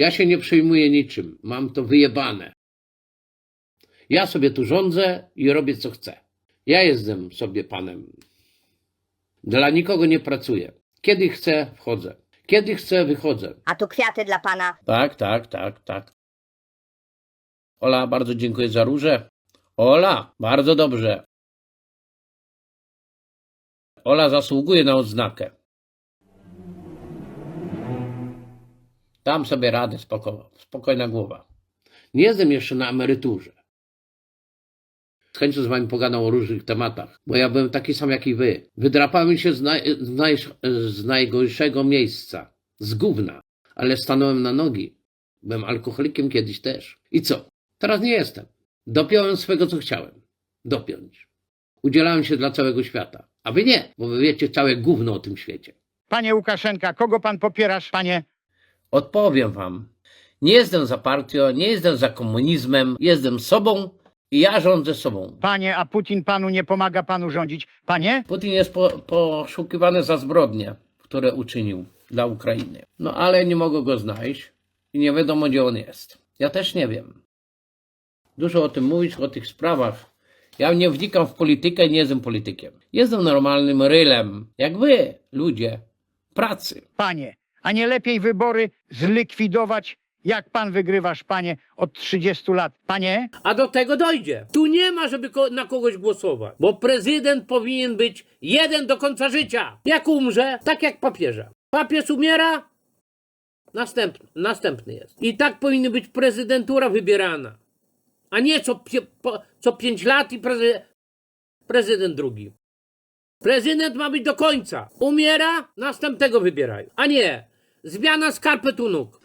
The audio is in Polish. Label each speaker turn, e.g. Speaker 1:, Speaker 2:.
Speaker 1: Ja się nie przejmuję niczym. Mam to wyjebane. Ja sobie tu rządzę i robię co chcę. Ja jestem sobie panem. Dla nikogo nie pracuję. Kiedy chcę, wchodzę. Kiedy chcę, wychodzę.
Speaker 2: A tu kwiaty dla pana.
Speaker 1: Tak, tak, tak, tak. Ola, bardzo dziękuję za róże. Ola, bardzo dobrze. Ola zasługuje na odznakę. Dam sobie radę, spoko, spokojna głowa. Nie jestem jeszcze na emeryturze. Z chęcią z wami pogadam o różnych tematach, bo ja byłem taki sam jak i wy. Wydrapałem się z, naj, z, naj, z najgorszego miejsca, z gówna, ale stanąłem na nogi. Byłem alkoholikiem kiedyś też. I co? Teraz nie jestem. Dopiąłem swego, co chciałem. Dopiąć. Udzielałem się dla całego świata. A wy nie, bo wy wiecie całe gówno o tym świecie.
Speaker 3: Panie Łukaszenka, kogo pan popierasz, panie?
Speaker 1: Odpowiem wam. Nie jestem za partią, nie jestem za komunizmem, jestem sobą i ja rządzę sobą.
Speaker 3: Panie, a Putin panu nie pomaga panu rządzić. Panie?
Speaker 1: Putin jest po, poszukiwany za zbrodnie, które uczynił dla Ukrainy. No ale nie mogę go znaleźć i nie wiadomo, gdzie on jest. Ja też nie wiem. Dużo o tym mówić, o tych sprawach. Ja nie wnikam w politykę i nie jestem politykiem. Jestem normalnym rylem, jak wy, ludzie, pracy.
Speaker 3: Panie, a nie lepiej wybory zlikwidować, jak pan wygrywasz, panie, od 30 lat? Panie?
Speaker 4: A do tego dojdzie. Tu nie ma, żeby ko- na kogoś głosować, bo prezydent powinien być jeden do końca życia. Jak umrze, tak jak papieża. Papież umiera, następny, następny jest. I tak powinna być prezydentura wybierana. A nie co, co pięć lat i prezy- prezydent drugi. Prezydent ma być do końca. Umiera, następnego wybierają. A nie, zmiana skarpet u nóg.